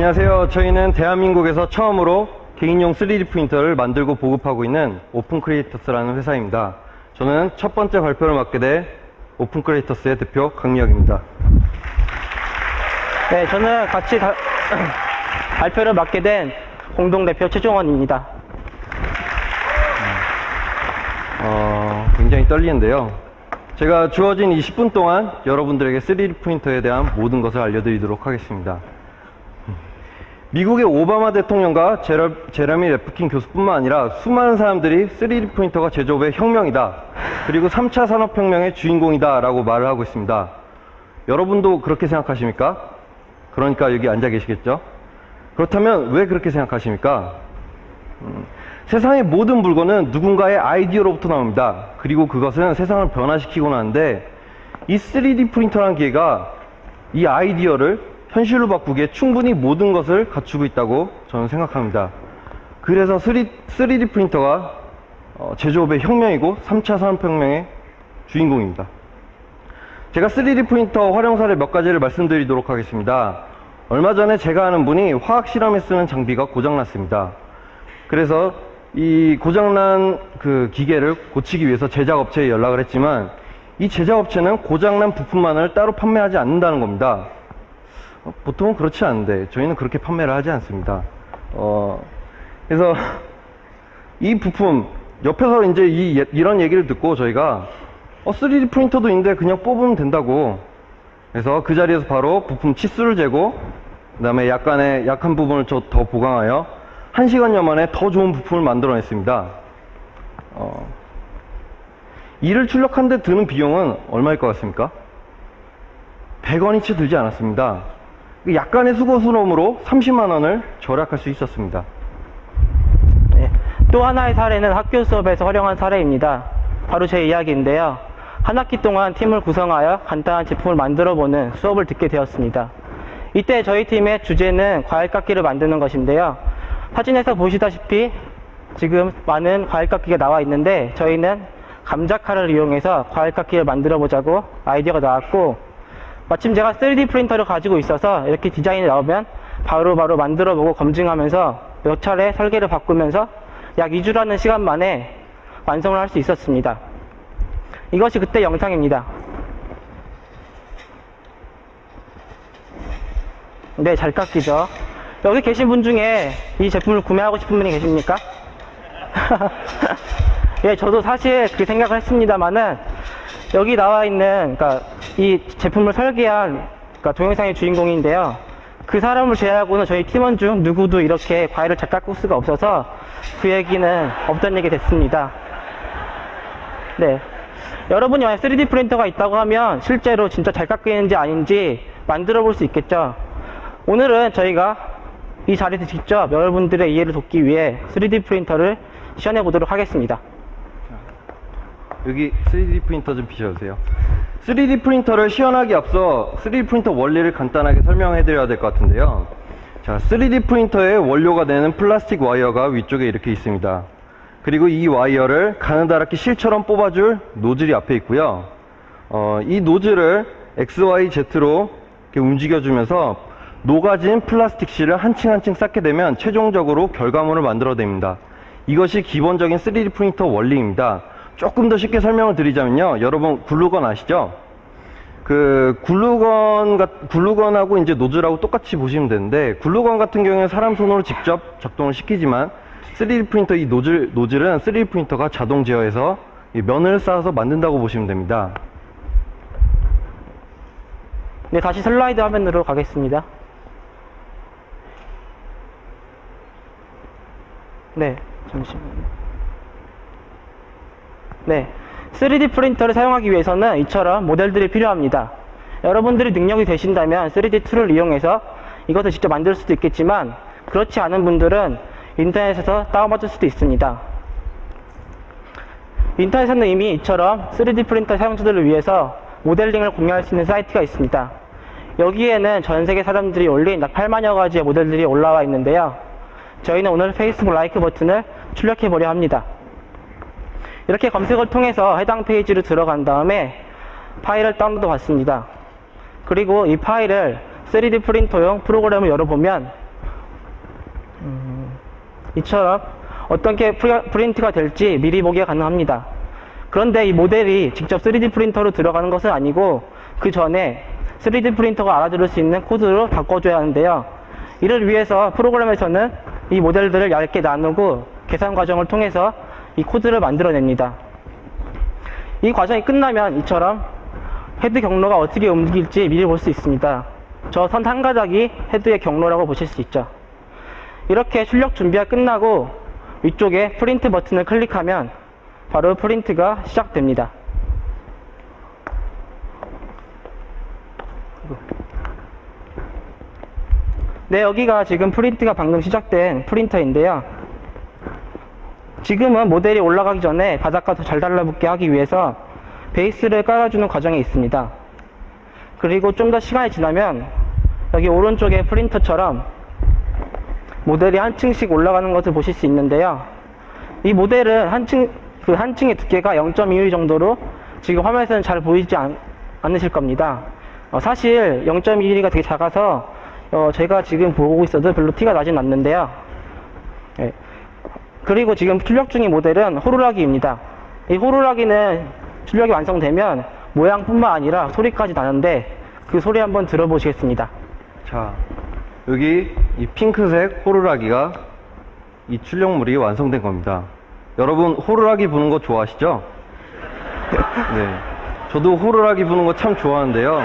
안녕하세요. 저희는 대한민국에서 처음으로 개인용 3D 프린터를 만들고 보급하고 있는 오픈 크리에이터스라는 회사입니다. 저는 첫 번째 발표를 맡게 될 오픈 크리에이터스의 대표 강미혁입니다. 네, 저는 같이 다- 발표를 맡게 된 공동대표 최종원입니다. 어, 굉장히 떨리는데요. 제가 주어진 20분 동안 여러분들에게 3D 프린터에 대한 모든 것을 알려드리도록 하겠습니다. 미국의 오바마 대통령과 제러, 제러미 레프킨 교수뿐만 아니라 수많은 사람들이 3D 프린터가 제조업의 혁명이다. 그리고 3차 산업혁명의 주인공이다. 라고 말을 하고 있습니다. 여러분도 그렇게 생각하십니까? 그러니까 여기 앉아 계시겠죠? 그렇다면 왜 그렇게 생각하십니까? 세상의 모든 물건은 누군가의 아이디어로부터 나옵니다. 그리고 그것은 세상을 변화시키곤 하는데 이 3D 프린터라는 기계가 이 아이디어를 현실로 바꾸기에 충분히 모든 것을 갖추고 있다고 저는 생각합니다. 그래서 3D 프린터가 어, 제조업의 혁명이고 3차 산업혁명의 주인공입니다. 제가 3D 프린터 활용 사례 몇 가지를 말씀드리도록 하겠습니다. 얼마 전에 제가 아는 분이 화학 실험에 쓰는 장비가 고장났습니다. 그래서 이 고장난 그 기계를 고치기 위해서 제작업체에 연락을 했지만 이 제작업체는 고장난 부품만을 따로 판매하지 않는다는 겁니다. 어, 보통은 그렇지 않은데 저희는 그렇게 판매를 하지 않습니다. 어, 그래서 이 부품 옆에서 이제 이, 예- 이런 얘기를 듣고 저희가 어, 3D 프린터도 있는데 그냥 뽑으면 된다고 그래서 그 자리에서 바로 부품 치수를 재고 그 다음에 약간의 약한 부분을 저- 더 보강하여 1시간여 만에 더 좋은 부품을 만들어냈습니다. 어, 이를 출력하는데 드는 비용은 얼마일 것 같습니까? 100원이 채 들지 않았습니다. 그 약간의 수고스러움으로 30만 원을 절약할 수 있었습니다. 네, 또 하나의 사례는 학교 수업에서 활용한 사례입니다. 바로 제 이야기인데요. 한 학기 동안 팀을 구성하여 간단한 제품을 만들어보는 수업을 듣게 되었습니다. 이때 저희 팀의 주제는 과일 깎기를 만드는 것인데요. 사진에서 보시다시피 지금 많은 과일 깎기가 나와 있는데 저희는 감자칼을 이용해서 과일 깎기를 만들어 보자고 아이디어가 나왔고 마침 제가 3D 프린터를 가지고 있어서 이렇게 디자인이 나오면 바로 바로 만들어 보고 검증하면서 몇 차례 설계를 바꾸면서 약 2주라는 시간 만에 완성을 할 수 있었습니다. 이것이 그때 영상입니다. 네, 잘 깎이죠. 여기 계신 분 중에 이 제품을 구매하고 싶은 분이 계십니까? 예, 저도 사실 그렇게 생각을 했습니다만은 여기 나와 있는 그러니까 이 제품을 설계한 그러니까 동영상의 주인공인데요. 그 사람을 제외하고는 저희 팀원 중 누구도 이렇게 과일을 잘 깎을 수가 없어서 그 얘기는 없던 얘기 됐습니다. 네. 여러분이 만약 3D 프린터가 있다고 하면 실제로 진짜 잘 깎이는지 아닌지 만들어 볼 수 있겠죠. 오늘은 저희가 이 자리에서 직접 여러분들의 이해를 돕기 위해 3D 프린터를 시연해 보도록 하겠습니다. 여기 3D 프린터 좀 비춰주세요. 3D 프린터를 시연하기 앞서 3D 프린터 원리를 간단하게 설명해 드려야 될 것 같은데요. 자, 3D 프린터의 원료가 되는 플라스틱 와이어가 위쪽에 이렇게 있습니다. 그리고 이 와이어를 가느다랗게 실처럼 뽑아줄 노즐이 앞에 있고요. 어, 이 노즐을 XYZ로 움직여주면서 녹아진 플라스틱 실을 한 층 한 층 쌓게 되면 최종적으로 결과물을 만들어냅니다. 이것이 기본적인 3D 프린터 원리입니다. 조금 더 쉽게 설명을 드리자면요. 여러분 글루건 아시죠? 그 글루건 같- 글루건하고 이제 노즐하고 똑같이 보시면 되는데 글루건 같은 경우에 사람 손으로 직접 작동을 시키지만 3D 프린터 이 노즐 노즐은 3D 프린터가 자동 제어해서 이 면을 쌓아서 만든다고 보시면 됩니다. 네, 다시 슬라이드 화면으로 가겠습니다. 네, 잠시만요. 네, 3D 프린터를 사용하기 위해서는 이처럼 모델들이 필요합니다. 여러분들이 능력이 되신다면 3D 툴을 이용해서 이것을 직접 만들 수도 있겠지만 그렇지 않은 분들은 인터넷에서 다운받을 수도 있습니다. 인터넷에는 이미 이처럼 3D 프린터 사용자들을 위해서 모델링을 공유할 수 있는 사이트가 있습니다. 여기에는 전 세계 사람들이 올린 약 8만여 가지의 모델들이 올라와 있는데요. 저희는 오늘 페이스북 라이크 버튼을 출력해 보려 합니다. 이렇게 검색을 통해서 해당 페이지로 들어간 다음에 파일을 다운로드 받습니다. 그리고 이 파일을 3D 프린터용 프로그램을 열어보면 이처럼 어떤 게 프리- 프린트가 될지 미리 보기가 가능합니다. 그런데 이 모델이 직접 3D 프린터로 들어가는 것은 아니고 그 전에 3D 프린터가 알아들을 수 있는 코드로 바꿔줘야 하는데요. 이를 위해서 프로그램에서는 이 모델들을 얇게 나누고 계산 과정을 통해서 이 코드를 만들어냅니다. 이 과정이 끝나면 이처럼 헤드 경로가 어떻게 움직일지 미리 볼 수 있습니다. 저 선 한 가닥이 헤드의 경로라고 보실 수 있죠. 이렇게 출력 준비가 끝나고 위쪽에 프린트 버튼을 클릭하면 바로 프린트가 시작됩니다. 네, 여기가 지금 프린트가 방금 시작된 프린터인데요. 지금은 모델이 올라가기 전에 바닥과 더 잘 달라붙게 하기 위해서 베이스를 깔아주는 과정이 있습니다. 그리고 좀 더 시간이 지나면 여기 오른쪽에 프린터처럼 모델이 한 층씩 올라가는 것을 보실 수 있는데요. 이 모델은 한 층, 그 한 층의 두께가 0.2mm 정도로 지금 화면에서는 잘 보이지 않, 않으실 겁니다. 어, 사실 0.2mm가 되게 작아서 어, 제가 지금 보고 있어도 별로 티가 나진 않는데요. 예. 그리고 지금 출력 중인 모델은 호루라기입니다. 이 호루라기는 출력이 완성되면 모양뿐만 아니라 소리까지 나는데 그 소리 한번 들어보시겠습니다. 자, 여기 이 핑크색 호루라기가 이 출력물이 완성된 겁니다. 여러분 호루라기 부는 거 좋아하시죠? 네. 저도 호루라기 부는 거 참 좋아하는데요.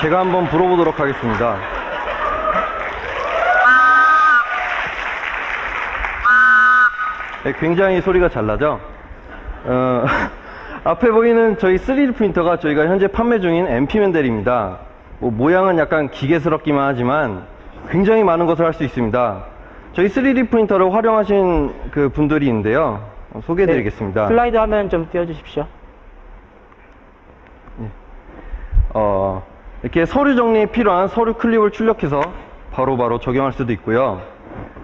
제가 한번 불어보도록 하겠습니다. 네, 굉장히 소리가 잘 나죠? 어, 앞에 보이는 저희 3D 프린터가 저희가 현재 판매 중인 MP 맨델입니다. 뭐 모양은 약간 기계스럽기만 하지만 굉장히 많은 것을 할 수 있습니다. 저희 3D 프린터를 활용하신 그 분들이 있는데요. 어, 소개해드리겠습니다. 네, 슬라이드 화면 좀 띄워주십시오. 어, 이렇게 서류 정리에 필요한 서류 클립을 출력해서 바로바로 적용할 수도 있고요.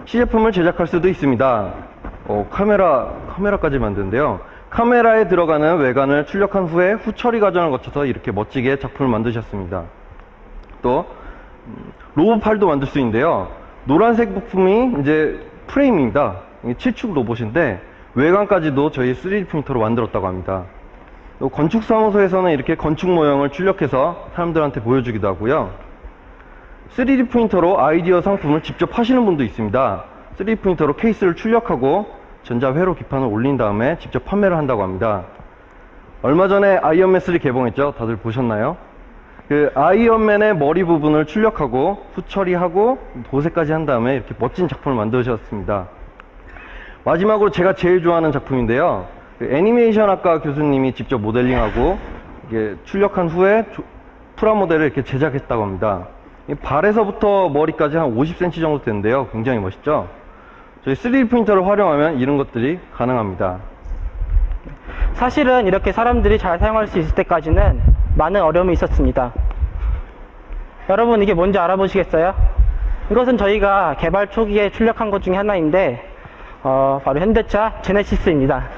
시제품을 제작할 수도 있습니다. 어, 카메라, 카메라까지 만드는데요. 카메라에 들어가는 외관을 출력한 후에 후처리 과정을 거쳐서 이렇게 멋지게 작품을 만드셨습니다. 또, 음, 로봇 팔도 만들 수 있는데요. 노란색 부품이 이제 프레임입니다. 이게 7축 로봇인데 외관까지도 저희 3D 프린터로 만들었다고 합니다. 또 건축사무소에서는 이렇게 건축 모형을 출력해서 사람들한테 보여주기도 하고요. 3D 프린터로 아이디어 상품을 직접 하시는 분도 있습니다. 3D 프린터로 케이스를 출력하고 전자회로 기판을 올린 다음에 직접 판매를 한다고 합니다. 얼마 전에 아이언맨 3 개봉했죠? 다들 보셨나요? 그 아이언맨의 머리 부분을 출력하고 후처리하고 도색까지 한 다음에 이렇게 멋진 작품을 만드셨습니다. 마지막으로 제가 제일 좋아하는 작품인데요. 그 애니메이션 학과 교수님이 직접 모델링하고 출력한 후에 조- 프라모델을 이렇게 제작했다고 합니다. 이 발에서부터 머리까지 한 50cm 정도 되는데요. 굉장히 멋있죠? 저희 3D 프린터를 활용하면 이런 것들이 가능합니다. 사실은 이렇게 사람들이 잘 사용할 수 있을 때까지는 많은 어려움이 있었습니다. 여러분 이게 뭔지 알아보시겠어요? 이것은 저희가 개발 초기에 출력한 것 중에 하나인데 어, 바로 현대차 제네시스입니다.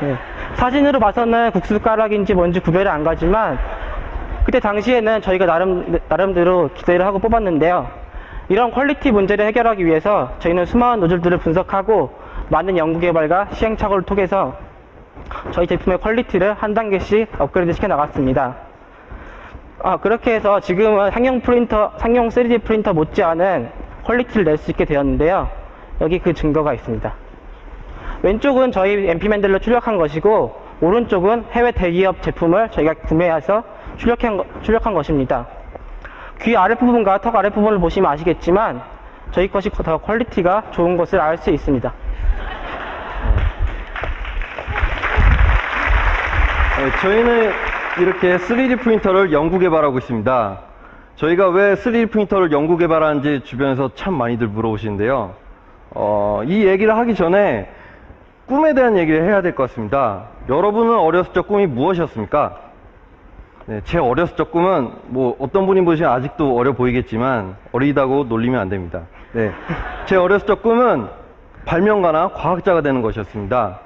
네. 사진으로 봐서는 국수가락인지 뭔지 구별이 안 가지만 그때 당시에는 저희가 나름, 나름대로 기대를 하고 뽑았는데요. 이런 퀄리티 문제를 해결하기 위해서 저희는 수많은 노즐들을 분석하고 많은 연구개발과 시행착오를 통해서 저희 제품의 퀄리티를 한 단계씩 업그레이드 시켜 나갔습니다. 아, 그렇게 해서 지금은 상용 프린터, 상용 3D 프린터 못지않은 퀄리티를 낼 수 있게 되었는데요. 여기 그 증거가 있습니다. 왼쪽은 저희 MP 맨들로 출력한 것이고, 오른쪽은 해외 대기업 제품을 저희가 구매해서 출력한, 거- 출력한 것입니다. 귀 아랫부분과 턱 아랫부분을 보시면 아시겠지만, 저희 것이 더 퀄리티가 좋은 것을 알 수 있습니다. 네, 저희는 이렇게 3D 프린터를 연구 개발하고 있습니다. 저희가 왜 3D 프린터를 연구 개발하는지 주변에서 참 많이들 물어보시는데요. 어, 이 얘기를 하기 전에 꿈에 대한 얘기를 해야 될 것 같습니다. 여러분은 어렸을 적 꿈이 무엇이었습니까? 네, 제 어렸을 적 꿈은 뭐 어떤 분이 보시면 아직도 어려 보이겠지만 어리다고 놀리면 안 됩니다. 네, 제 어렸을 적 꿈은 발명가나 과학자가 되는 것이었습니다.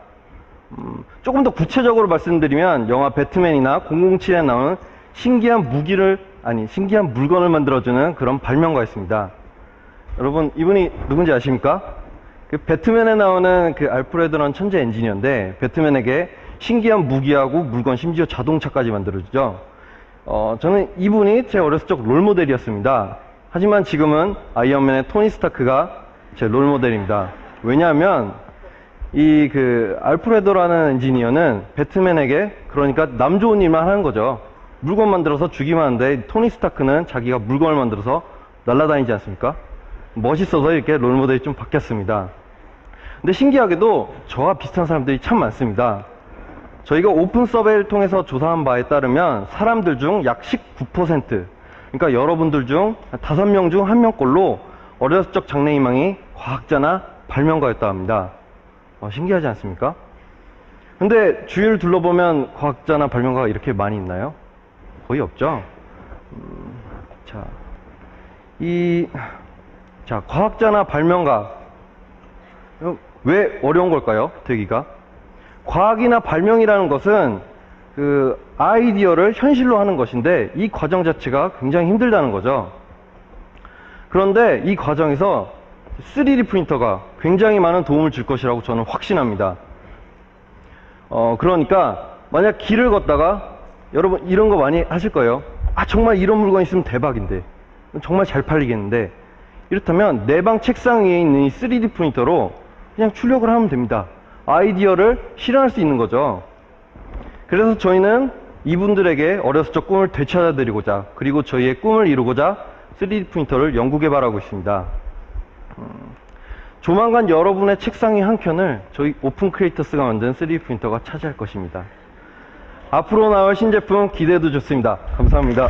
음, 조금 더 구체적으로 말씀드리면 영화 배트맨이나 007에 나오는 신기한 무기를 아니 신기한 물건을 만들어주는 그런 발명가였습니다. 여러분 이분이 누군지 아십니까? 그 배트맨에 나오는 그 알프레드라는 천재 엔지니어인데 배트맨에게 신기한 무기하고 물건 심지어 자동차까지 만들어주죠. 어, 저는 이분이 제 어렸을 적 롤모델이었습니다. 하지만 지금은 아이언맨의 토니 스타크가 제 롤모델입니다. 왜냐하면 이 그 알프레도라는 엔지니어는 배트맨에게 그러니까 남 좋은 일만 하는 거죠. 물건 만들어서 주기만 하는데 토니 스타크는 자기가 물건을 만들어서 날아다니지 않습니까? 멋있어서 이렇게 롤모델이 좀 바뀌었습니다. 근데 신기하게도 저와 비슷한 사람들이 참 많습니다. 저희가 오픈 서베이를 통해서 조사한 바에 따르면 사람들 중 약 19% 그러니까 여러분들 중 5명 중 1명꼴로 어렸을 적 장래희망이 과학자나 발명가였다 합니다. 어, 신기하지 않습니까? 근데 주위를 둘러보면 과학자나 발명가가 이렇게 많이 있나요? 거의 없죠? 음, 자, 이, 자, 과학자나 발명가. 어, 왜 어려운 걸까요? 되기가? 과학이나 발명이라는 것은 그 아이디어를 현실로 하는 것인데 이 과정 자체가 굉장히 힘들다는 거죠. 그런데 이 과정에서 3D 프린터가 굉장히 많은 도움을 줄 것이라고 저는 확신합니다. 어, 그러니까 만약 길을 걷다가 여러분 이런 거 많이 하실 거예요. 아, 정말 이런 물건 있으면 대박인데. 정말 잘 팔리겠는데. 이렇다면 내 방 책상 위에 있는 이 3D 프린터로 그냥 출력을 하면 됩니다. 아이디어를 실현할 수 있는 거죠. 그래서 저희는 이분들에게 어렸을 적 꿈을 되찾아 드리고자 그리고 저희의 꿈을 이루고자 3D 프린터를 연구 개발하고 있습니다. 음, 조만간 여러분의 책상의 한 켠을 저희 오픈 크리에이터스가 만든 3D 프린터가 차지할 것입니다. 앞으로 나올 신제품 기대도 좋습니다. 감사합니다.